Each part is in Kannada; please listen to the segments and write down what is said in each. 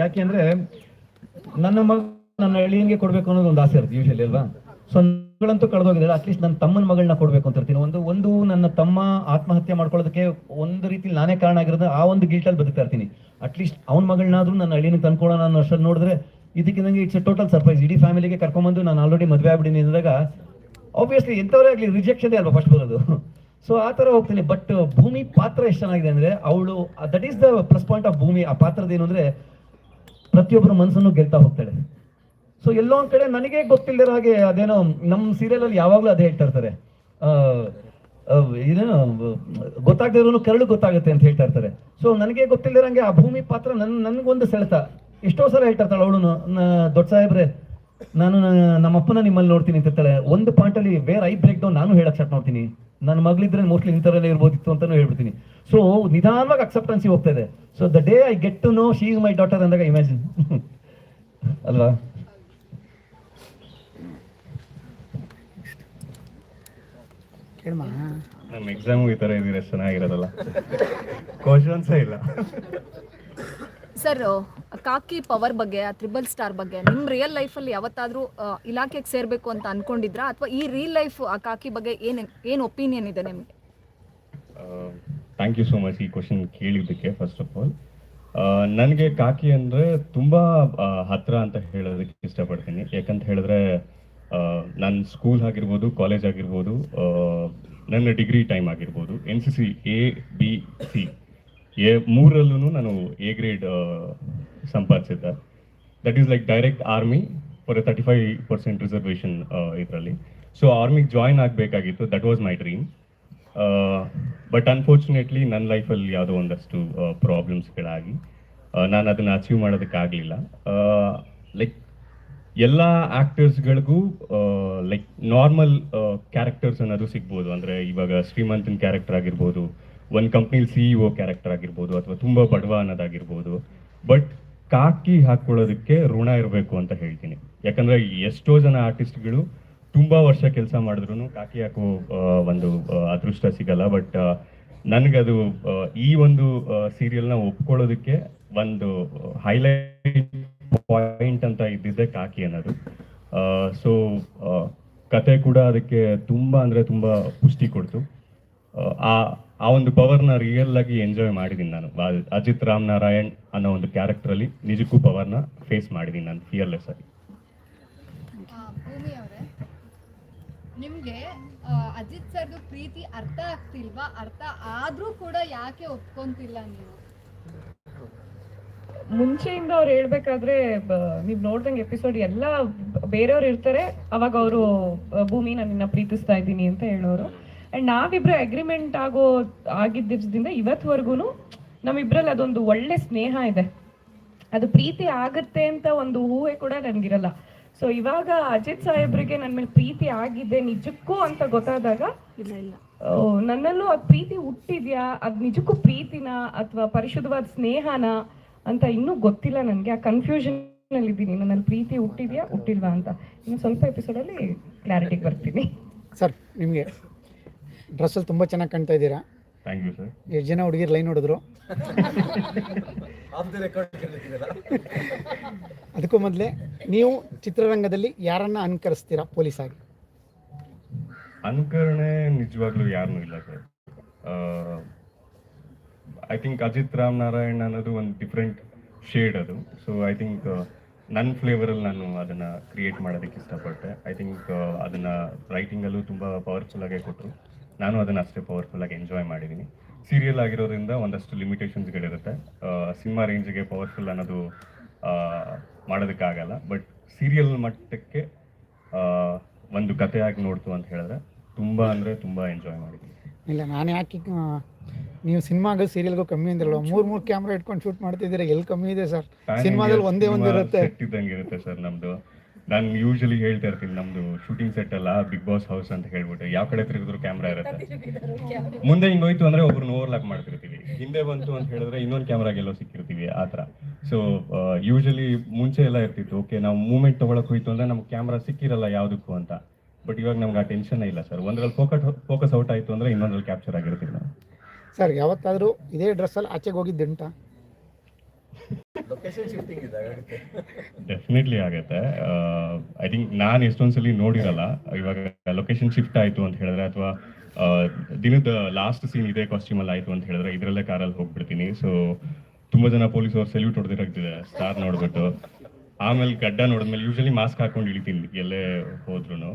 ಯಾಕೆ ಅಂದ್ರೆ ನನ್ನ ಮಗ ನನ್ನ ಅಳಿಯನ್ಗೆ ಕೊಡ್ಬೇಕು ಅನ್ನೋದು ಒಂದು ಆಸೆ ಇರುತ್ತೆ ಯೂಶಲಿ ಅಲ್ವಾ? ಸೊ ಮಗಳಂತೂ ಕಳೆದೋಗಿದ್ದಾಳೆ ಅಟ್ಲೀಸ್ಟ್ ನನ್ನ ತಮ್ಮನ ಮಗಳನ್ನ ಕೊಡ್ಬೇಕು ಅಂತ ಇರ್ತೀನಿ. ಒಂದು ಒಂದು ನನ್ನ ತಮ್ಮ ಆತ್ಮಹತ್ಯೆ ಮಾಡ್ಕೊಳ್ಳೋದಕ್ಕೆ ಒಂದು ರೀತಿ ನಾನೇ ಕಾರಣ ಆಗಿರೋದು ಆ ಒಂದು ಗಿಲ್ಟಲ್ಲಿ ಬದುಕ್ತಾ ಇರ್ತೀನಿ. ಅಟ್ಲೀಸ್ಟ್ ಅವ್ನ ಮಗಳನ್ನಾದ್ರೂ ನನ್ನ ಅಳಿಯನಿಗೆ ತಂದ್ಕೊಳ್ಳೋಣ ಅನ್ನೋ ಅಷ್ಟಲ್ಲಿ ನೋಡಿದ್ರೆ ಇದಕ್ಕಿದಂಗೆ ಇಟ್ಸ್ ಎ ಟೋಟಲ್ ಸರ್ಪ್ರೈಸ್ ಇಡೀ ಫ್ಯಾಮಿಲಿಗೆ ಕರ್ಕೊಂಡ್ಬಂದು ನಾನು ಆಲ್ರೆಡಿ ಮದುವೆ ಆಗ್ಬಿಡಿ ಅಂದಾಗ ಆಬ್ವಿಯಸ್ಲಿ ಎಂಥವರೇ ಆಗಲಿ ರಿಜೆಕ್ಷನ್ ಅಲ್ವಾ ಫಸ್ಟ್ ಬರೋದು ಸೊ ಆ ಥರ ಹೋಗ್ತೀನಿ. ಬಟ್ ಭೂಮಿ ಪಾತ್ರ ಎಷ್ಟು ಚೆನ್ನಾಗಿದೆ ಅಂದ್ರೆ ಅವಳು that is the plus point of Bhoomi. ಆ ಪಾತ್ರದ ಏನು ಅಂದ್ರೆ ಪ್ರತಿಯೊಬ್ಬರ ಮನಸ್ಸನ್ನು ಗೆಲ್ತಾ ಹೋಗ್ತಾಳೆ. ಸೊ ಎಲ್ಲೋ ಒಂದ್ ಕಡೆ ನನಗೆ ಗೊತ್ತಿಲ್ಲದಿರೋ ಹಾಗೆ ಅದೇನೋ ನಮ್ಮ ಸೀರಿಯಲ್ ಅಲ್ಲಿ ಯಾವಾಗ್ಲೂ ಅದೇ ಹೇಳ್ತಾ ಇರ್ತಾರೆ. ಇದೇನೋ ಗೊತ್ತಾಗದಿರೋನು ಕರಳು ಗೊತ್ತಾಗುತ್ತೆ ಅಂತ ಹೇಳ್ತಾ ಇರ್ತಾರೆ. ಸೊ ನನಗೆ ಗೊತ್ತಿಲ್ಲದಿರಂಗೆ ಆ ಭೂಮಿ ಪಾತ್ರ ನನ್, ನನ್ಗೊಂದು ಸೆಳೆತ. ಎಷ್ಟೋ ಸಲ ಹೇಳ್ತಾ ಇರ್ತಾಳೆ ಅವಳು ದೊಡ್ಡ ಸಾಹೇಬ್ರೆ, ನಾನು ನಮ್ಮಪ್ಪನ ನಿಮ್ಮಲ್ಲಿ ನೋಡ್ತೀನಿ ಅಂತ ಹೇಳ್ತಾಳೆ. ಒಂದು ಪಾಯಿಂಟ್ ಅಲ್ಲಿ ಬೇರೆ ಐ ಬ್ರೇಕ್ ಡೌನ್ ನಾನು ಹೇಳಕ್ ಸ್ಟಾರ್ಟ್ ಮಾಡ್ತೀನಿ. ನನ್ನ ಮಗಳಿದ್ರೆ ಮೋಸ್ಟ್ಲಿ ಈ ಥರನೇ ಇರ್ಬೋದಿತ್ತು ಅಂತಲೂ ಹೇಳ್ಬಿಡ್ತೀನಿ. ಸೊ ನಿಧಾನವಾಗಿ ಅಕ್ಸೆಪ್ಟೆನ್ಸಿ ಹೋಗ್ತಾ ಇದೆ. So the day I get to know she is my daughter ಅಂದಾಗ ಇಮ್ಯಾಜಿನ್ ಅಲ್ವಾ? ನಮ್ಮ ಎಕ್ಸಾಮ್ ಈ ಥರ ಇದ್ರೆ ಚೆನ್ನಾಗಿರೋದಲ್ಲ. ಕ್ವಶನ್ಸೇ ಇಲ್ಲ. ಸರ್ ಕಾಕಿ ಪವರ್ ಬಗ್ಗೆ, ಆ ತ್ರಿಬಲ್ ಸ್ಟಾರ್ ಬಗ್ಗೆ ನಿಮ್ಮ ರಿಯಲ್ ಲೈಫಲ್ಲಿ ಯಾವತ್ತಾದರೂ ಇಲಾಖೆಗೆ ಸೇರಬೇಕು ಅಂತ ಅನ್ಕೊಂಡಿದ್ರಾ? ಅಥವಾ ಈ ರಿಯಲ್ ಲೈಫ್ ಆ, ಕಾಕಿ ಬಗ್ಗೆ ಏನು ಏನು ಒಪಿನಿಯನ್ ಇದೆ ನಿಮಗೆ? ಥ್ಯಾಂಕ್ ಯು ಸೋ ಮಚ್ ಈ ಕ್ವಶನ್ ಕೇಳಿದ್ದಕ್ಕೆ ಫಸ್ಟ್ ಆಫ್ ಆಲ್ ನನಗೆ ಕಾಕಿ ಅಂದರೆ ತುಂಬ ಹತ್ರ ಅಂತ ಹೇಳೋದಕ್ಕೆ ಇಷ್ಟಪಡ್ತೀನಿ. ಯಾಕಂತ ಹೇಳಿದ್ರೆ ನನ್ನ ಸ್ಕೂಲ್ ಆಗಿರ್ಬೋದು ಕಾಲೇಜ್ ಆಗಿರ್ಬೋದು ನನ್ನ ಡಿಗ್ರಿ ಟೈಮ್ ಆಗಿರ್ಬೋದು N C C A B C A ಮೂರಲ್ಲೂ ನಾನು A grade ಸಂಪಾದಿಸಿದ್ದೆ. That is like direct army for thirty five percent reservation ಇದರಲ್ಲಿ. ಸೊ ಆರ್ಮಿಗೆ ಜಾಯಿನ್ ಆಗಬೇಕಾಗಿತ್ತು. That was my dream but unfortunately ನನ್ನ ಲೈಫಲ್ಲಿ ಯಾವುದೋ ಒಂದಷ್ಟು ಪ್ರಾಬ್ಲಮ್ಸ್ಗಳಾಗಿ ನಾನು ಅದನ್ನು ಅಚೀವ್ ಮಾಡೋದಕ್ಕಾಗಲಿಲ್ಲ. ಲೈಕ್ ಎಲ್ಲ ಆ್ಯಕ್ಟರ್ಸ್ಗಳಿಗೂ ಲೈಕ್ ನಾರ್ಮಲ್ ಕ್ಯಾರೆಕ್ಟರ್ಸ್ ಅನ್ನೋದು ಸಿಗ್ಬೋದು. ಅಂದರೆ ಇವಾಗ ಶ್ರೀಮಂತನ ಕ್ಯಾರೆಕ್ಟರ್ ಆಗಿರ್ಬೋದು ಒಂದು ಕಂಪ್ನಿಲಿ ಸಿ ಇ ಒ ಕ್ಯಾರೆಕ್ಟರ್ ಆಗಿರ್ಬೋದು ಅಥವಾ ತುಂಬ ಬಡವ ಅನ್ನೋದಾಗಿರ್ಬೋದು. ಬಟ್ ಕಾಕಿ ಹಾಕೊಳ್ಳೋದಕ್ಕೆ ಋಣ ಇರಬೇಕು ಅಂತ ಹೇಳ್ತೀನಿ. ಯಾಕಂದ್ರೆ ಎಷ್ಟೋ ಜನ ಆರ್ಟಿಸ್ಟ್ಗಳು ತುಂಬಾ ವರ್ಷ ಕೆಲಸ ಮಾಡಿದ್ರು ಕಾಕಿ ಹಾಕೋ ಒಂದು ಅದೃಷ್ಟ ಸಿಗಲ್ಲ. ಬಟ್ ನನಗದು ಈ ಒಂದು ಸೀರಿಯಲ್ನ ಒಪ್ಕೊಳ್ಳೋದಕ್ಕೆ ಒಂದು ಹೈಲೈಟ್ ಪಾಯಿಂಟ್ ಅಂತ ಇದ್ದಿದ್ದೆ ಕಾಕಿ ಅನ್ನೋದು. ಸೊ ಕತೆ ಕೂಡ ಅದಕ್ಕೆ ತುಂಬಾ ಅಂದ್ರೆ ತುಂಬಾ ಪುಷ್ಟಿ ಕೊಡ್ತು. ಆ ಆ ಒಂದು ಪವರ್ನ ರಿಯಲ್ ಆಗಿ ಎಂಜಾಯ್ ಮಾಡಿದ್ದೀನಿ ನಾನು. ಅಜಿತ್ ರಾಮ್ ನಾರಾಯಣ್ ಅನ್ನೋ ಒಂದು ಕ್ಯಾರೆಕ್ಟರ್ ಅಲ್ಲಿ ನಿಜಕ್ಕೂ ಪವರ್ನ ಫೇಸ್ ಮಾಡಿದ್ದೀನಿ ನಾನು ಫಿಯರ್ಲೆಸ್ ಆಗಿ. ಆ, ಭೂಮಿ ಅವರೇ ನಿಮ್ಗೆ ಅಜಿತ್ ಸರ್ದು ಪ್ರೀತಿ ಅರ್ಥ ಆಗ್ತಿಲ್ವಾ? ಅರ್ಥ ಆದ್ರೂ ಕೂಡ ಯಾಕೆ ಒಪ್ಕೊಂತಿಲ್ಲ ನೀವು? ಮುಂಚೆಯಿಂದ ಅವ್ರು ಹೇಳ್ಬೇಕಾದ್ರೆ ಬ- ನೀವ್ ನೋಡ್ದಂಗೆ ಎಪಿಸೋಡ್ ಎಲ್ಲ ಬೇರೆಯವ್ರು ಇರ್ತಾರೆ ಅವಾಗ ಅವರು ಭೂಮಿ ನಾನು ನಿನ್ನ ಪ್ರೀತಿಸ್ತಾ ಇದ್ದೀನಿ ಅಂತ ಹೇಳೋರು. ಅಂಡ್ ನಾವಿಬ್ರು ಅಗ್ರಿಮೆಂಟ್ ಆಗೋ ಆಗಿದ್ದ ಇವತ್ತುವರೆಗೂ ಇವತ್ವರೆಗೂ ನಮ್ಮಿಬ್ರಲ್ಲಿ ಅದೊಂದು ಒಳ್ಳೆ ಸ್ನೇಹ ಇದೆ. ಅದು ಪ್ರೀತಿ ಆಗುತ್ತೆ ಅಂತ ಒಂದು ಊಹೆ ಕೂಡ ನನ್ಗಿರಲ್ಲ. ಸೊ ಇವಾಗ ಅಜಿತ್ ಸಾಹೇಬ್ರಿಗೆ ನನ್ನ ಮೇಲೆ ಪ್ರೀತಿ ಆಗಿದೆ ನಿಜಕ್ಕೂ ಅಂತ ಗೊತ್ತಾದಾಗ ಇಲ್ಲ ಇಲ್ಲ. ನನ್ನಲ್ಲೂ ಅದು ಪ್ರೀತಿ ಹುಟ್ಟಿದ್ಯಾ? ಅದು ನಿಜಕ್ಕೂ ಪ್ರೀತಿನ ಅಥವಾ ಪರಿಶುದ್ಧವಾದ ಸ್ನೇಹನ ಅಂತ ಇನ್ನೂ ಗೊತ್ತಿಲ್ಲ ನನಗೆ. ಆ ಕನ್ಫ್ಯೂಷನ್ ಅಲ್ಲಿ ಇದ್ದೀನಿ ನನ್ನಲ್ಲಿ ಪ್ರೀತಿ ಹುಟ್ಟಿದ್ಯಾ ಹುಟ್ಟಿಲ್ವಾ ಅಂತ. ಇನ್ನು ಸ್ವಲ್ಪ ಎಪಿಸೋಡ್ ಅಲ್ಲಿ ಕ್ಲಾರಿಟಿಗೆ ಬರ್ತೀನಿ. ಸರ್ ನಿಮಗೆ ಡ್ರೆಸ್ಸಲ್ಲಿ ತುಂಬ ಚೆನ್ನಾಗಿ ಕಾಣ್ತಾ ಇದ್ದೀರಾ? ಥ್ಯಾಂಕ್ ಯು ಸರ್ ಎಷ್ಟು ಜನ ಹುಡುಗಿರು ಲೈನ್ ಹೊಡೆದ್ರು? ಅದಕ್ಕೂ ಮೊದಲೇ ನೀವು ಚಿತ್ರರಂಗದಲ್ಲಿ ಯಾರನ್ನ ಅನುಕರಿಸ್ತೀರಾ ಪೊಲೀಸ್ ಆಗಿ ಅನುಕರಣೆ ನಿಜವಾಗ್ಲೂ ಯಾರನ್ನೂ ಇಲ್ಲ sir I think Ajit Ram Narayan ಅನ್ನೋದು ಒಂದು ಡಿಫ್ರೆಂಟ್ ಶೇಡ್ ಅದು. ಸೊ ಐ ಥಿಂಕ್ ನನ್ನ ಫ್ಲೇವರಲ್ಲಿ ನಾನು ಅದನ್ನು ಕ್ರಿಯೇಟ್ ಮಾಡೋದಕ್ಕೆ ಇಷ್ಟಪಟ್ಟೆ. ಐ ಥಿಂಕ್ ಅದನ್ನು ರೈಟಿಂಗಲ್ಲೂ ತುಂಬ ಪವರ್ಫುಲ್ಲಾಗೆ ಕೊಟ್ಟರು ನಾನು ಅದನ್ನು ಅಷ್ಟೇ ಪವರ್ಫುಲ್ಲಾಗಿ ಎಂಜಾಯ್ ಮಾಡಿದ್ದೀನಿ ಸೀರಿಯಲ್ ಆಗಿರೋದ್ರಿಂದ ಒಂದಷ್ಟು ಲಿಮಿಟೇಷನ್ಸ್ಗಳಿರುತ್ತೆ ಸಿನಿಮಾ ರೇಂಜ್ಗೆ ಪವರ್ಫುಲ್ ಅನ್ನೋದು ಆ, ಮಾಡೋದಕ್ಕಾಗಲ್ಲ. ಬಟ್ ಸೀರಿಯಲ್ ಮಟ್ಟಕ್ಕೆ ಆ, ಒಂದು ಕಥೆಯಾಗಿ ನೋಡ್ತು ಅಂತ ಹೇಳಿದ್ರೆ ತುಂಬ ಅಂದರೆ ತುಂಬ ಎಂಜಾಯ್ ಮಾಡಿದ್ದೀನಿ ಇಲ್ಲ ನಾನು ಯಾಕೆ ನೀವು ಸಿನಿಮಾಗೂ ಸೀರಿಯಲ್ಗೂ ಕಮ್ಮಿ ಅಂದಿರಲ್ಲ ಮೂರು ಮೂರು ಕ್ಯಾಮ್ರಾ ಇಟ್ಕೊಂಡು ಶೂಟ್ ಮಾಡ್ತಿದ್ದೀರಾ? ಎಲ್ಲಿ ಕಮ್ಮಿ ಇದೆ ಸರ್? ಸಿನಿಮಾದಲ್ಲಿ ಒಂದೇ ಒಂದು ಇರುತ್ತೆ ಇರುತ್ತೆ ಸರ್ ನಮ್ದು. ನಾನು ಯೂಶಲಿ ಹೇಳ್ತಾ ಇರ್ತೀನಿ, ನಮ್ದು ಶೂಟಿಂಗ್ ಸೆಟ್ ಅಲ್ಲ ಬಿಗ್ ಬಾಸ್ ಹೌಸ್ ಅಂತ ಹೇಳ್ಬಿಟ್ಟು. ಯಾವ ಕಡೆ ತಿರುಗಿದ್ರು ಕ್ಯಾಮ್ರಾ ಇರುತ್ತೆ. ಮುಂದೆ ಹಿಂಗ್ ಹೋಯ್ತು ಅಂದ್ರೆ ಒಬ್ರನ್ನ ಓವರ್ಲಾಕ್ ಮಾಡ್ತಿರ್ತೀವಿ. ಹಿಂದೆ ಬಂತು ಅಂತ ಹೇಳಿದ್ರೆ ಇನ್ನೊಂದು ಕ್ಯಾಮ್ರಾಗೆಲ್ಲೋ ಸಿಕ್ಕಿರ್ತೀವಿ ಆತರ ಸೊ ಯೂಶಲಿ ಮುಂಚೆ ಎಲ್ಲ ಇರ್ತಿತ್ತು. ಓಕೆ ನಾವು ಮೂಮೆಂಟ್ ತಗೊಳಕ್ ಹೋಯ್ತು ಅಂದ್ರೆ ನಮ್ಗೆ ಕ್ಯಾಮ್ರಾ ಸಿಕ್ಕಿರಲ್ಲ ಯಾವುದಕ್ಕೂ ಅಂತ. ಬಟ್ ಇವಾಗ ನಮ್ಗೆ ಆ ಟೆನ್ಷನ್ ಇಲ್ಲ ಸರ್ ಒಂದ್ರಲ್ಲಿ ಫೋಕಸ್ ಫೋಕಸ್ ಔಟ್ ಆಯ್ತು ಅಂದ್ರೆ ಇನ್ನೊಂದ್ರಲ್ಲಿ ಕ್ಯಾಪ್ಚರ್ ಆಗಿರ್ತೀವಿ ನಾವು. ಸರ್ ಯಾವತ್ತಾದರೂ ಇದೇ ಡ್ರೆಸ್ಸಲ್ಲಿ ಆಚೆಗೆ ಹೋಗಿದ್ದುಂಟಾ ಲೊಕೇಶನ್ ಶಿಫ್ಟಿಂಗ್ ಇದೆ ಡೆಫಿನೆಟ್ಲಿ ಆಗುತ್ತೆ. ಐ ಥಿಂಕ್ ನಾನು ಎಷ್ಟೊಂದ್ಸಲಿ ನೋಡಿರಲ್ಲ, ಇವಾಗ ಲೊಕೇಶನ್ ಶಿಫ್ಟ್ ಆಯ್ತು ಅಂತ ಹೇಳಿದ್ರೆ ಅಥವಾ ದಿನದ ಲಾಸ್ಟ್ ಸೀನ್ ಇದೇ ಕಾಸ್ಟ್ಯೂಮ್ ಅಲ್ಲಿ ಆಯ್ತು ಅಂತ ಹೇಳಿದ್ರೆ ಇದರಲ್ಲೇ ಕಾರಲ್ಲಿ ಹೋಗ್ಬಿಡ್ತೀನಿ. ಸೊ ತುಂಬಾ ಜನ ಪೊಲೀಸ್ ಅವ್ರು ಸೆಲ್ಯೂಟ್ ಹೊಡೆದಿರಾಗ್ತಿದೆ ಸ್ಟಾರ್ ನೋಡ್ಬಿಟ್ಟು. ಆಮೇಲೆ ಗಡ್ಡ ನೋಡಿದ್ಮೇಲೆ ಯೂಶಲಿ ಮಾಸ್ಕ್ ಹಾಕೊಂಡು ಇಳಿತೀನಿ, ಎಲ್ಲೇ ಹೋದ್ರು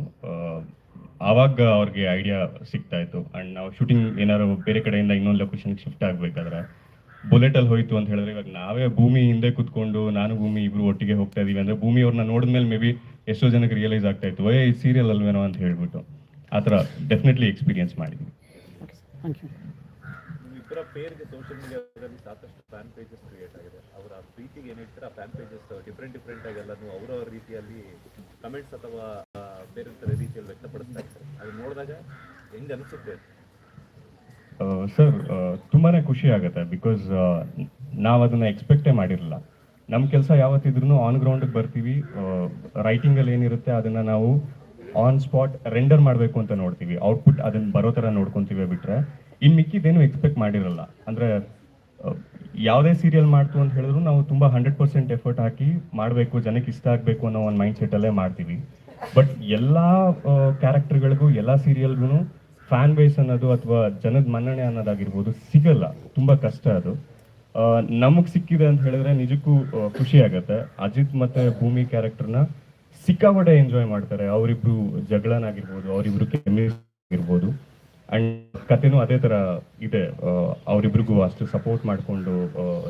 ಆವಾಗ ಅವ್ರಿಗೆ ಐಡಿಯಾ ಸಿಗ್ತಾ ಇತ್ತು. ಅಂಡ್ ನಾವು ಶೂಟಿಂಗ್ ಏನಾದ್ರು ಬೇರೆ ಕಡೆಯಿಂದ ಇನ್ನೊಂದು ಲೊಕೇಶನ್ ಶಿಫ್ಟ್ ಆಗ್ಬೇಕಾದ್ರೆ ಬುಲೆಟ್ ಅಲ್ಲಿ ಹೋಯ್ತು ಅಂತ ಹೇಳಿದ್ರೆ ಇವಾಗ ನಾವೇ ಭೂಮಿ ಹಿಂದೆ ಕುತ್ಕೊಂಡು ನಾನು ಭೂಮಿ ಇಬ್ರು ಒಟ್ಟಿಗೆ ಹೋಗ್ತಾ ಇದೀವಿ ಅಂದ್ರೆ ಭೂಮಿ ಅವ್ರನ್ನ ನೋಡಿದ್ಮೇಲೆ ಮೇ ಬಿ ಎಷ್ಟೋ ಜನಕ್ಕೆ ರಿಯಲೈಸ್ ಆಗ್ತಾ ಇತ್ತು ಏ ಸೀರಿಯಲ್ ಅಲ್ವೇನೋ ಅಂತ ಹೇಳ್ಬಿಟ್ಟು ಆ ಥರ ಡೆಫಿನೆಟ್ಲಿ ಎಕ್ಸ್ಪೀರಿಯನ್ಸ್ ಮಾಡಿದ್ವಿ. ಓಕೆ ಥ್ಯಾಂಕ್ ಯು ಇಬ್ಬರ ಪೇರ್ಗೆ ಸೋಷಿಯಲ್ ಮೀಡಿಯಾದಲ್ಲಿ ಸಾಕಷ್ಟು ಫ್ಯಾನ್ ಪೇಜಸ್ ಕ್ರಿಯೇಟ್ ಆಗಿದೆ. ಅವರ ಪ್ರೀತಿಗೆ ಏನು ಹೇಳ್ತಾರೆ? ಆ ಫ್ಯಾನ್ ಪೇಜಸ್ ಡಿಫ್ರೆಂಟ್ ಡಿಫ್ರೆಂಟ್ ಆಗಿ ಎಲ್ಲಾನು ಅವರವರ ರೀತಿಯಲ್ಲಿ ಕಮೆಂಟ್ಸ್ ಅಥವಾ ಬೇರೆ ಬೇರೆ ರೀತಿಯಲ್ಲಿ ವ್ಯಕ್ತಪಡಿಸ್ತಾ ಇರ್ತಾರೆ ಅದು ನೋಡಿದಾಗ ಹೆಂಗ್ ಅನಿಸುತ್ತೆ? ಸರ್ ತುಂಬಾ ಖುಷಿ ಆಗುತ್ತೆ ಬಿಕಾಸ್ ನಾವು ಅದನ್ನ ಎಕ್ಸ್ಪೆಕ್ಟೇ ಮಾಡಿರಲಿಲ್ಲ. ನಮ್ಮ ಕೆಲಸ ಯಾವತ್ತಿದ್ರು ಆನ್ ಗ್ರೌಂಡ್ಗೆ ಬರ್ತೀವಿ ರೈಟಿಂಗಲ್ಲಿ ಏನಿರುತ್ತೆ ಅದನ್ನು ನಾವು ಆನ್ ಸ್ಪಾಟ್ ರೆಂಡರ್ ಮಾಡಬೇಕು ಅಂತ ನೋಡ್ತೀವಿ. ಔಟ್ಪುಟ್ ಅದನ್ನು ಬರೋ ಥರ ನೋಡ್ಕೊತೀವಿ ಬಿಟ್ಟರೆ ಇನ್ನು ಮಿಕ್ಕಿದೇನು ಎಕ್ಸ್ಪೆಕ್ಟ್ ಮಾಡಿರಲ್ಲ. ಅಂದರೆ ಯಾವುದೇ ಸೀರಿಯಲ್ ಮಾಡ್ತು ಅಂತ ಹೇಳಿದ್ರು ನಾವು ತುಂಬ ಹಂಡ್ರೆಡ್ ಪರ್ಸೆಂಟ್ ಎಫರ್ಟ್ ಹಾಕಿ ಮಾಡಬೇಕು, ಜನಕ್ಕೆ ಇಷ್ಟ ಆಗಬೇಕು ಅನ್ನೋ ಒಂದು ಮೈಂಡ್ ಸೆಟ್ ಅಲ್ಲೇ ಮಾಡ್ತೀವಿ. ಬಟ್ ಎಲ್ಲ ಕ್ಯಾರೆಕ್ಟರ್ಗಳಿಗೂ ಎಲ್ಲ ಸೀರಿಯಲ್ಗೂ ಫ್ಯಾನ್ ಬೇಸ್ ಅನ್ನೋದು ಅಥವಾ ಜನದ ಮನ್ನಣೆ ಅನ್ನೋದಾಗಿರ್ಬೋದು ಸಿಗಲ್ಲ. ತುಂಬಾ ಕಷ್ಟ ಅದು. ನಮಗ್ ಸಿಕ್ಕಿದೆ ಅಂತ ಹೇಳಿದ್ರೆ ನಿಜಕ್ಕೂ ಖುಷಿ ಆಗತ್ತೆ. ಅಜಿತ್ ಮತ್ತೆ ಭೂಮಿ ಕ್ಯಾರೆಕ್ಟರ್ನ ಸಿಕ್ಕಾಪಟ್ಟೆ ಎಂಜಾಯ್ ಮಾಡ್ತಾರೆ. ಅವರಿಬ್ರು ಜಗಳನಾಗಿರ್ಬೋದು ಅವರಿಬ್ರು ಆಗಿರ್ಬೋದು. ಅಂಡ್ ಕಥೆನೂ ಅದೇ ತರ ಇದೆ. ಅವರಿಬ್ರಿಗೂ ಅಷ್ಟು ಸಪೋರ್ಟ್ ಮಾಡಿಕೊಂಡು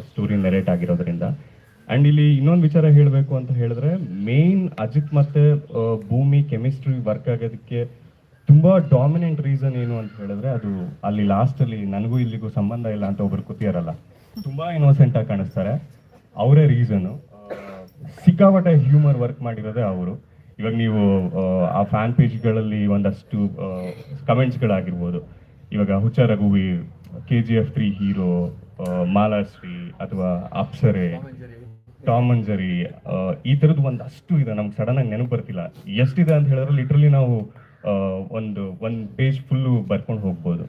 ಸ್ಟೋರಿ ನೆರೇಟ್ ಆಗಿರೋದ್ರಿಂದ. ಅಂಡ್ ಇಲ್ಲಿ ಇನ್ನೊಂದು ವಿಚಾರ ಹೇಳಬೇಕು ಅಂತ ಹೇಳಿದ್ರೆ ಮೇನ್ ಅಜಿತ್ ಮತ್ತೆ ಭೂಮಿ ಕೆಮಿಸ್ಟ್ರಿ ವರ್ಕ್ ಆಗೋದಕ್ಕೆ ತುಂಬಾ ಡಾಮಿನೆಂಟ್ ರೀಸನ್ ಏನು ಅಂತ ಹೇಳಿದ್ರೆ ಅದು ಅಲ್ಲಿ ಲಾಸ್ಟ್ ಅಲ್ಲಿ ನನಗೂ ಇಲ್ಲಿಗೂ ಸಂಬಂಧ ಇಲ್ಲ ಅಂತ ಒಬ್ರು ಕೂತಿಯಾರಲ್ಲ. ತುಂಬಾ ಇನ್ನೋಸೆಂಟ್ ಆಗಿ ಕಾಣಿಸ್ತಾರೆ. ಅವರೇ ರೀಸನ್ ಸಿಕ್ಕಾಪಟ್ಟೆ ಹ್ಯೂಮರ್ ವರ್ಕ್ ಮಾಡಿರೋದೇ ಅವರು. ಇವಾಗ ನೀವು ಆ, ಫ್ಯಾನ್ ಪೇಜ್ಗಳಲ್ಲಿ ಒಂದಷ್ಟು ಕಮೆಂಟ್ಸ್ಗಳಾಗಿರ್ಬೋದು ಇವಾಗ ಹುಚ್ಚ ರಘುವೀರ್ K G F three hero Malashree ಅಥವಾ ಅಪ್ಸರೆ ಟಾಮ್ ಅಂಜರಿ ಈ ಥರದ್ದು ಒಂದಷ್ಟು ಇದೆ. ನಮ್ಗೆ ಸಡನ್ ಆಗಿ ನೆನಪು ಬರ್ತಿಲ್ಲ. ಎಷ್ಟಿದೆ ಅಂತ ಹೇಳಿದ್ರೆ ಲಿಟ್ರಲಿ ನಾವು ಒಂದು ಒಂದು ಪೇಜ್ ಫುಲ್ಲು ಬರ್ಕೊಂಡು ಹೋಗ್ಬೋದು.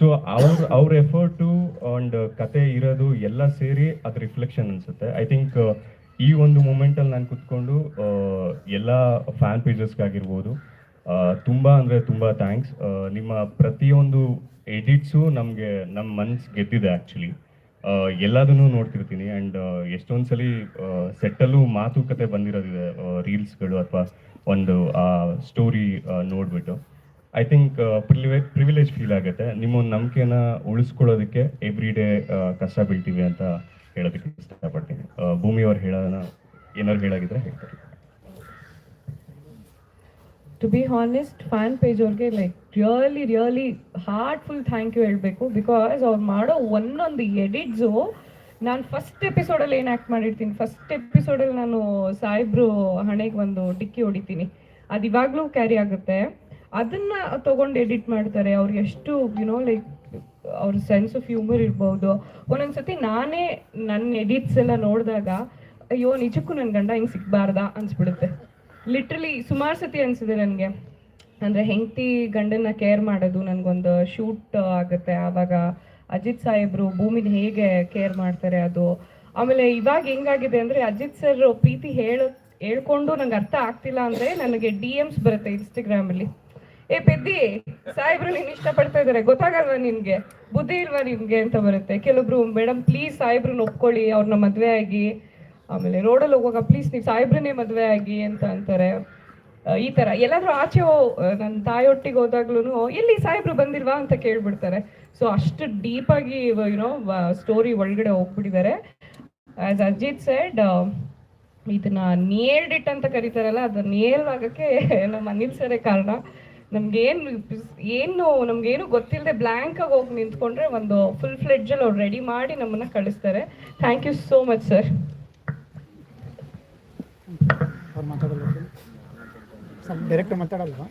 ಸೊ ಅವ್ರ ಅವ್ರ ಎಫರ್ಟು ಅಂಡ್ ಕತೆ ಇರೋದು ಎಲ್ಲ ಸೇರಿ ಅದು ರಿಫ್ಲೆಕ್ಷನ್ ಅನ್ಸುತ್ತೆ. ಐ ಥಿಂಕ್ ಈ ಒಂದು ಮೂಮೆಂಟಲ್ಲಿ ನಾನು ಕುತ್ಕೊಂಡು ಎಲ್ಲ ಫ್ಯಾನ್ ಪೇಜಸ್ಗಾಗಿರ್ಬೋದು ತುಂಬ ಅಂದರೆ ತುಂಬ ಥ್ಯಾಂಕ್ಸ್ ನಿಮ್ಮ ಪ್ರತಿಯೊಂದು ಎಡಿಟ್ಸು ನಮಗೆ ನಮ್ಮ ಮನ್ಸ್ ಗೆದ್ದಿದೆ ಆ್ಯಕ್ಚುಲಿ ಎಲ್ಲದನ್ನು ನೋಡ್ತಿರ್ತೀನಿ. ಆ್ಯಂಡ್ ಎಷ್ಟೊಂದ್ಸಲಿ ಸೆಟ್ಟಲ್ಲೂ ಮಾತುಕತೆ ಬಂದಿರೋದಿದೆ ರೀಲ್ಸ್ಗಳು ಅಥವಾ ಒಂದು ಸ್ಟೋರಿ ನೋಡ್ಬಿಟ್ಟು. I think privilege privilege feel ಆಗುತ್ತೆ. ನಿಮ್ಮ ಒಂದು ನಂಬಿಕೆನ ಉಳಿಸ್ಕೊಳ್ಳೋದಕ್ಕೆ ಎವ್ರಿ ಡೇ ಕಷ್ಟ ಬೀಳ್ತೀವಿ ಅಂತ ಹೇಳೋದಕ್ಕೆ ಇಷ್ಟಪಡ್ತೀನಿ. ಆ, ಭೂಮಿ ಅವ್ರು ಹೇಳೋಣ ಏನಾದ್ರು ಹೇಳಾಗಿದ್ರೆ ಹೇಳ್ತಾರೆ. To be honest fan page ಅವ್ರಿಗೆ like really really heartful thank you ಹೇಳಬೇಕು. ಬಿಕಾಸ್ ಅವ್ರು ಮಾಡೋ ಒಂದೊಂದು ಎಡಿಟ್ಸು ನಾನು ಫಸ್ಟ್ ಎಪಿಸೋಡಲ್ಲಿ ಏನು ಆ್ಯಕ್ಟ್ ಮಾಡಿರ್ತೀನಿ? ಫಸ್ಟ್ ಎಪಿಸೋಡಲ್ಲಿ ನಾನು ಸಾಹೇಬ್ರು ಹಣೆಗೆ ಒಂದು ಡಿಕ್ಕಿ ಹೊಡಿತೀನಿ. ಅದು ಇವಾಗಲೂ ಕ್ಯಾರಿ ಆಗುತ್ತೆ. ಅದನ್ನ ತಗೊಂಡು ಎಡಿಟ್ ಮಾಡ್ತಾರೆ. ಅವ್ರು ಎಷ್ಟು ಯುನೋ ಲೈಕ್ ಅವ್ರ ಸೆನ್ಸ್ ಆಫ್ ಹ್ಯೂಮರ್ ಇರ್ಬೋದು. ಒಂದೊಂದ್ಸತಿ ನಾನೇ ನನ್ನ ಎಡಿಟ್ಸ್ ಎಲ್ಲ ನೋಡಿದಾಗ, ಅಯ್ಯೋ, ನಿಜಕ್ಕೂ ನನ್ನ ಗಂಡ ಹಿಂಗೆ ಸಿಗ್ಬಾರ್ದಾ ಅನ್ಸ್ಬಿಡುತ್ತೆ. ಲಿಟ್ರಲಿ ಸುಮಾರು ಸತಿ ಅನ್ಸಿದೆ ನನಗೆ. ಅಂದರೆ ಹೆಂಡತಿ ಗಂಡನ್ನ ಕೇರ್ ಮಾಡೋದು ನನಗೊಂದು ಶೂಟ್ ಆಗುತ್ತೆ ಆವಾಗ. ಅಜಿತ್ ಸಾಹೇಬ್ರು ಭೂಮಿನ ಹೇಗೆ ಕೇರ್ ಮಾಡ್ತಾರೆ ಅದು? ಆಮೇಲೆ ಇವಾಗ ಹೆಂಗಾಗಿದೆ ಅಂದ್ರೆ ಅಜಿತ್ ಸರ್ ಪ್ರೀತಿ ಹೇಳ, ಹೇಳ್ಕೊಂಡು ನಂಗೆ ಅರ್ಥ ಆಗ್ತಿಲ್ಲ ಅಂದರೆ ನನಗೆ ಡಿ ಎಮ್ಸ್ ಬರುತ್ತೆ ಇನ್ಸ್ಟಾಗ್ರಾಮಲ್ಲಿ ಏ ಪೆದ್ದಿ, ಸಾಹೇಬ್ರು ನೀನು ಇಷ್ಟಪಡ್ತಾ ಇದಾರೆ, ಗೊತ್ತಾಗಲ್ವಾ ನಿನ್ಗೆ? ಬುದ್ಧಿ ಇಲ್ವಾ ನಿಮ್ಗೆ ಅಂತ ಬರುತ್ತೆ. ಕೆಲವೊಬ್ರು ಮೇಡಮ್ ಪ್ಲೀಸ್ ಸಾಹೇಬ್ರನ್ನ ಒಪ್ಕೊಳ್ಳಿ ಅವ್ರನ್ನ ಮದ್ವೆ ಆಗಿ. ಆಮೇಲೆ ರೋಡಲ್ಲಿ ಹೋಗುವಾಗ ಪ್ಲೀಸ್ ನೀವು ಸಾಹೇಬ್ರನ್ನೇ ಮದ್ವೆ ಆಗಿ ಅಂತ ಅಂತಾರೆ. ಈ ತರ. ಎಲ್ಲಾದ್ರೂ ಆಚೆ ನನ್ನ ತಾಯೊಟ್ಟಿಗೆ ಹೋದಾಗ್ಲೂ ಎಲ್ಲಿ ಸಾಹೇಬ್ರು ಬಂದಿಲ್ವಾ? ಅಂತ ಕೇಳ್ಬಿಡ್ತಾರೆ. ಸೊ ಅಷ್ಟು ಡೀಪ್ ಆಗಿ ಯುನೋ ಸ್ಟೋರಿ ಒಳಗಡೆ ಹೋಗ್ಬಿಟ್ಟಿದ್ದಾರೆ. ಆಸ್ ಅಜಿತ್ ಸೆಡ್ ಇದನ್ನ ನೇಲ್ಡ್ ಇಟ್ ಅಂತ ಕರೀತಾರಲ್ಲ, ಅದು ನೇಲ್ ಆಗಕ್ಕೆ ನಮ್ಮ ಅನಿಲ್ ಸರೇ ಕಾರಣ. ನಮ್ಗೇನು ಏನು, ನಮ್ಗೇನು ಗೊತ್ತಿಲ್ಲದೆ ಬ್ಲ್ಯಾಂಕ್ ಆಗಿ ಹೋಗಿ ನಿಂತ್ಕೊಂಡ್ರೆ ಒಂದು ಫುಲ್ ಫ್ಲೆಡ್ಜಲ್ಲಿ ಅವ್ರು ರೆಡಿ ಮಾಡಿ ನಮ್ಮನ್ನ ಕಳಿಸ್ತಾರೆ. Thank you so much sir direct ಮಾತಾಡಲ್ವಾ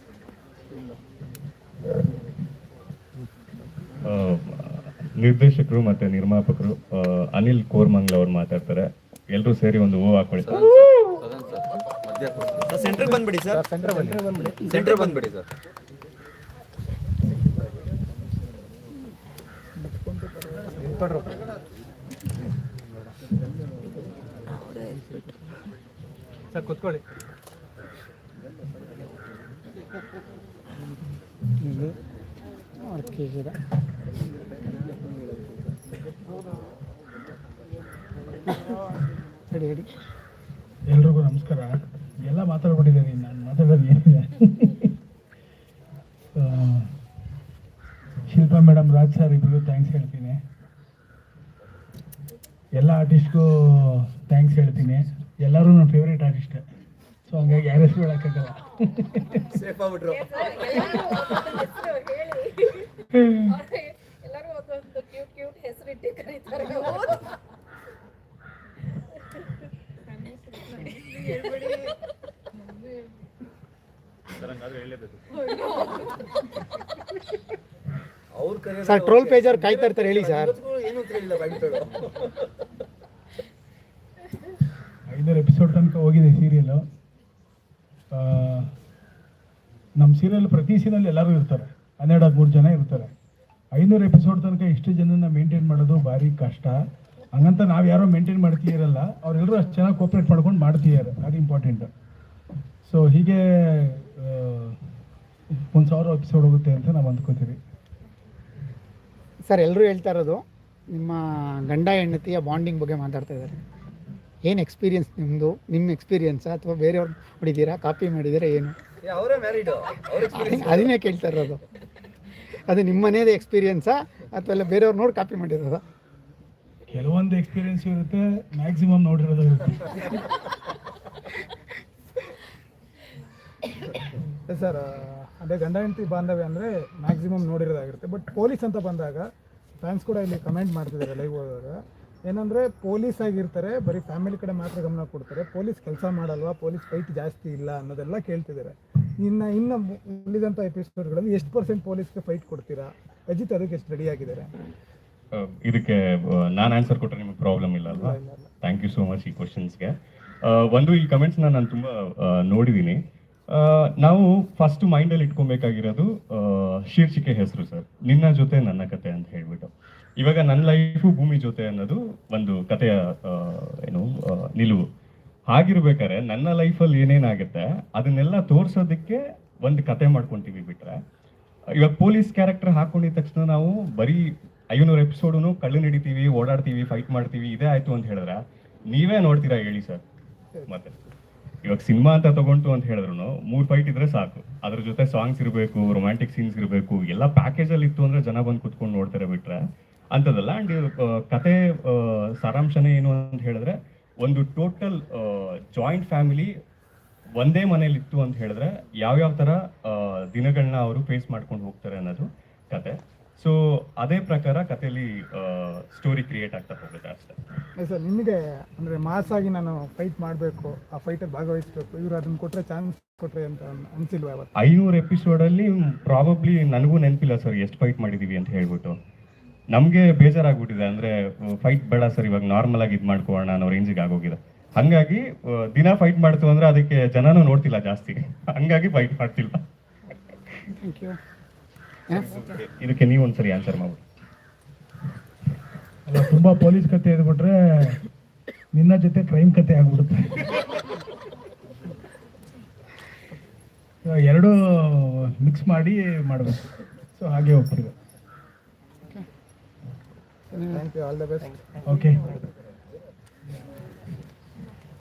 ನಿರ್ದೇಶಕರು ಮತ್ತೆ ನಿರ್ಮಾಪಕರು ಅನಿಲ್ ಕೋರ್ಮಂಗ್ಲ ಅವ್ರು ಮಾತಾಡ್ತಾರೆ. ಎಲ್ಲರೂ ಸೇರಿ ಒಂದು ಹೂ ಹಾಕೊಳ್ಳಿ. ಸೆಂಟ್ರ್ ಬಂದ್ಬಿಡಿ. ಸರ್ ಸೆಂಟ್ರ್ ಬಂದ್ಬಿಡಿ ಸೆಂಟ್ರ್ ಬಂದ್ಬಿಡಿ. ಸರ್. ಸರ್. ಕೂತ್ಕೊಳ್ಳಿ. ಎಲ್ರಿಗೂ ನಮಸ್ಕಾರ. ಎಲ್ಲ ಮಾತಾಡ್ಬಿಟ್ಟಿದ್ದೀನಿ ನಾನು ಮಾತಾಡೋದು ಏನಿದೆ ಆ, ಶಿಲ್ಪಾ ಮೇಡಮ್ ರಾಜ್ ಸರ್ ಇಬ್ಬರಿಗೂ ಥ್ಯಾಂಕ್ಸ್ ಹೇಳ್ತೀನಿ. ಎಲ್ಲ ಆರ್ಟಿಸ್ಟ್ಗೂ ಥ್ಯಾಂಕ್ಸ್ ಹೇಳ್ತೀನಿ. ಎಲ್ಲರೂ ನನ್ನ ಫೇವ್ರೇಟ್ ಆರ್ಟಿಸ್ಟ್ ಸೊ ಹಂಗಾಗಿ ಯಾರ ಹೆಸರು ಹೇಳೋಕ್ಕಾಗಲ್ಲ. ಪೇಜರ್ ಕಾಯ್ತಾ ಇರ್ತಾರೆ, ಹೇಳಿ ಸರ್. ಐನೂರು ಎಪಿಸೋಡ್ ತನಕ ಹೋಗಿದೆ ಸೀರಿಯಲ್ ನಮ್ಮ ಸೀರಿಯಲ್ ಪ್ರತಿ ಸೀನಲ್ಲಿ ಎಲ್ಲರೂ ಇರ್ತಾರೆ. ಹನ್ನೆರಡು, ಹದಿಮೂರು ಜನ ಇರ್ತಾರೆ. ಐನೂರು ಎಪಿಸೋಡ್ ತನಕ ಇಷ್ಟು ಜನನ ಮೇಂಟೈನ್ ಮಾಡೋದು ಭಾರಿ ಕಷ್ಟ. ಹಂಗಂತ ನಾವು ಯಾರೋ ಮೇಂಟೈನ್ ಮಾಡ್ತೀರಲ್ಲ ಅವರೆಲ್ಲರೂ ಅಷ್ಟು ಚೆನ್ನಾಗಿ ಕೋಪ್ರೇಟ್ ಮಾಡ್ಕೊಂಡು ಮಾಡ್ತಿದ್ದಾರೆ. ಅದು ಇಂಪಾರ್ಟೆಂಟ್ ಸೊ ಹೀಗೆ ಒಂದು ಸಾವಿರ ಎಪಿಸೋಡ್ ಹೋಗುತ್ತೆ ಅಂತ ನಾವು ಅಂದ್ಕೋತೀವಿ. ಸರ್ ಎಲ್ಲರೂ ಹೇಳ್ತಾ ಇರೋದು ನಿಮ್ಮ ಗಂಡ ಹೆಂಡತಿಯ ಬಾಂಡಿಂಗ್ ಬಗ್ಗೆ ಮಾತಾಡ್ತಾ ಇದ್ದಾರೆ. ಏನು ಎಕ್ಸ್ಪೀರಿಯನ್ಸ್ ನಿಮ್ಮದು ನಿಮ್ಮ ಎಕ್ಸ್ಪೀರಿಯನ್ಸಾ ಅಥವಾ ಬೇರೆಯವ್ರು ಹೊಡಿದ್ದೀರಾ ಕಾಪಿ ಮಾಡಿದ್ದೀರಾ? ಏನು? ಅವರೇ ಮ್ಯಾರಿಡ್ ಅದನ್ನೇ ಕೇಳ್ತಾ ಇರೋದು. ಅದು ನಿಮ್ಮ ಮನೆಯದೇ ಎಕ್ಸ್ಪೀರಿಯನ್ಸಾ ಅಥವಾ ಎಲ್ಲ ಬೇರೆಯವ್ರು ನೋಡಿ ಕಾಪಿ ಮಾಡಿರೋದಾ? ಕೆಲವೊಂದು ಎಕ್ಸ್ಪೀರಿಯನ್ಸ್ ಇರುತ್ತೆ ಮ್ಯಾಕ್ಸಿಮಮ್ ನೋಡಿರೋದು ಇರುತ್ತೆ. ಸರ್ ಅದೇ ಗಂಡ ಹೆಂಡತಿ ಬಾಂಧವ್ಯ ಅಂದರೆ ಮ್ಯಾಕ್ಸಿಮಮ್ ನೋಡಿರೋದಾಗಿರುತ್ತೆ. ಬಟ್ ಪೊಲೀಸ್ ಅಂತ ಬಂದಾಗ ಫ್ಯಾನ್ಸ್ ಕೂಡ ಇಲ್ಲಿ ಕಮೆಂಟ್ ಮಾಡ್ತಿದ್ದಾರೆ ಲೈವ್ ಹೋದಾಗ ಏನಂದರೆ ಪೊಲೀಸ್ ಆಗಿರ್ತಾರೆ ಬರೀ ಫ್ಯಾಮಿಲಿ ಕಡೆ ಮಾತ್ರ ಗಮನ ಕೊಡ್ತಾರೆ. ಪೊಲೀಸ್ ಕೆಲಸ ಮಾಡಲ್ವಾ? ಪೊಲೀಸ್ ಫೈಟ್ ಜಾಸ್ತಿ ಇಲ್ಲ ಅನ್ನೋದೆಲ್ಲ ಕೇಳ್ತಿದ್ದಾರೆ. ಇನ್ನು ಇನ್ನು ಉಳಿದಂಥ ಎಪಿಸೋಡ್ಗಳಲ್ಲಿ ಎಷ್ಟು ಪರ್ಸೆಂಟ್ ಪೊಲೀಸ್ಗೆ ಫೈಟ್ ಕೊಡ್ತೀರಾ? ಅಜಿತ್ ಅದಕ್ಕೆ ಎಷ್ಟು ರೆಡಿ ಆಗಿದ್ದಾರೆ? ಇದಕ್ಕೆ ನಾನು ಆನ್ಸರ್ ಕೊಟ್ಟರೆ ನಿಮಗೆ ಪ್ರಾಬ್ಲಮ್ ಇಲ್ಲ ಅಲ್ವಾ? ಥ್ಯಾಂಕ್ ಯು ಸೋ ಮಚ್ ಈ ಕ್ವಶನ್ಸ್ಗೆ ಒಂದು ಈ ಕಮೆಂಟ್ಸ್ನ ನಾನು ತುಂಬ ನೋಡಿದ್ದೀನಿ ನಾವು ಫಸ್ಟ್ ಮೈಂಡಲ್ಲಿ ಇಟ್ಕೊಬೇಕಾಗಿರೋದು ಶೀರ್ಷಿಕೆ ಹೆಸರು ಸರ್. ನಿನ್ನ ಜೊತೆ ನನ್ನ ಕತೆ ಅಂತ ಹೇಳ್ಬಿಟ್ಟು. ಇವಾಗ ನನ್ನ ಲೈಫು ಭೂಮಿ ಜೊತೆ ಅನ್ನೋದು ಒಂದು ಕಥೆಯ ಆ, ಏನು ನಿಲುವು. ಹಾಗಿರ್ಬೇಕಾದ್ರೆ ನನ್ನ ಲೈಫಲ್ಲಿ ಏನೇನಾಗುತ್ತೆ ಅದನ್ನೆಲ್ಲ ತೋರ್ಸೋದಕ್ಕೆ ಒಂದು ಕತೆ ಮಾಡ್ಕೊಂತೀವಿ ಬಿಟ್ರೆ. ಇವಾಗ ಪೊಲೀಸ್ ಕ್ಯಾರೆಕ್ಟರ್ ಹಾಕೊಂಡಿದ ತಕ್ಷಣ ನಾವು ಬರೀ ಐನೂರು ಎಪಿಸೋಡುನು ಕಳ್ಳು ಹಿಡಿತೀವಿ ಓಡಾಡ್ತೀವಿ ಫೈಟ್ ಮಾಡ್ತೀವಿ ಇದೇ ಆಯ್ತು ಅಂತ ಹೇಳಿದ್ರೆ ನೀವೇ ನೋಡ್ತೀರಾ ಹೇಳಿ ಸರ್? ಮತ್ತೆ. ಇವಾಗ ಸಿನಿಮಾ ಅಂತ ತಗೊಂಡು ಅಂತ ಹೇಳಿದ್ರು ಮೂರ್ ಫೈಟ್ ಇದ್ರೆ ಸಾಕು. ಅದ್ರ ಜೊತೆ ಸಾಂಗ್ಸ್ ಇರಬೇಕು ರೊಮ್ಯಾಂಟಿಕ್ ಸೀನ್ಸ್ ಇರಬೇಕು, ಎಲ್ಲ ಪ್ಯಾಕೇಜ್ ಅಲ್ಲಿ ಇತ್ತು ಅಂದ್ರೆ ಜನ ಬಂದು ಕುತ್ಕೊಂಡು ನೋಡ್ತಾರೆ ಬಿಟ್ರೆ. ಅಂತದಲ್ಲ ಅಂಡ್ ಕತೆ ಸಾರಾಂಶನೇ ಏನು ಅಂತ ಹೇಳಿದ್ರೆ, ಒಂದು ಟೋಟಲ್ ಜಾಯಿಂಟ್ ಫ್ಯಾಮಿಲಿ ಒಂದೇ ಮನೇಲಿ ಇತ್ತು ಅಂತ ಹೇಳಿದ್ರೆ, ಯಾವ್ಯಾವ ತರ ದಿನಗಳನ್ನ ಅವರು ಫೇಸ್ ಮಾಡ್ಕೊಂಡು ಹೋಗ್ತಾರೆ ಅನ್ನೋದು ಕತೆ. ಸೊ ಅದೇ ಪ್ರಕಾರ ಕಥೆಯಲ್ಲಿ ಸ್ಟೋರಿ ಕ್ರಿಯೇಟ್ ಆಗ್ತಾ ಹೋಗುತ್ತೆ ಅಷ್ಟೇ. ಸರ್ ನಿಮಗೆ ಅಂದರೆ ಮಾಸ್ ಆಗಿ ನಾನು ಫೈಟ್ ಮಾಡಬೇಕು ಆ ಫೈಟಲ್ಲಿ ಭಾಗವಹಿಸಬೇಕು ಇವರು ಅದನ್ನು ಕೊಟ್ಟರೆ ಚಾನ್ಸ್ ಕೊಟ್ಟರೆ ಅಂತ ಅನ್- ಅನ್ಸಿಲ್ವಾ ಅವತ್ತು ಐನೂರು ಎಪಿಸೋಡಲ್ಲಿ ಪ್ರಾಬಬ್ಲಿ ನನಗೂ ನೆನಪಿಲ್ಲ ಸರ್ ಎಷ್ಟು ಫೈಟ್ ಮಾಡಿದೀವಿ ಅಂತ ಹೇಳ್ಬಿಟ್ಟು. ನಮಗೆ ಬೇಜಾರಾಗ್ಬಿಟ್ಟಿದೆ ಅಂದ್ರೆ ಫೈಟ್ ಬೇಡ ಸರ್ ಇವಾಗ ನಾರ್ಮಲ್ ಆಗಿ ಇದು ಮಾಡ್ಕೊಳ್ಳೋಣ ಅನ್ನೋ ರೇಂಜಿಗೆ ಆಗೋಗಿದೆ. ಹಂಗಾಗಿ ದಿನ ಫೈಟ್ ಮಾಡ್ತು ಅಂದರೆ ಅದಕ್ಕೆ ಜನನೂ ನೋಡ್ತಿಲ್ಲ ಜಾಸ್ತಿ. ಹಂಗಾಗಿ ಫೈಟ್ ಮಾಡ್ತಿಲ್ಲ. ಥ್ಯಾಂಕ್ ಯು ಇದಕ್ಕೆ ನೀವು ಒಂದ್ಸರಿ ಆನ್ಸರ್ ಮಾಡಿ ಅಲ್ಲ ತುಂಬಾ ಪೊಲೀಸ್ ಕತೆ ಇದ್ಬಿಟ್ರೆ ನಿನ್ನ ಜೊತೆ ಕ್ರೈಮ್ ಕತೆ ಆಗ್ಬಿಡುತ್ತೆ. ಎರಡು ಎರಡೂ ಮಿಕ್ಸ್ ಮಾಡಿ ಮಾಡಬೇಕು. ಸೊ ಹಾಗೆ ಹೋಗ್ತೀವಿ thank you all the best okay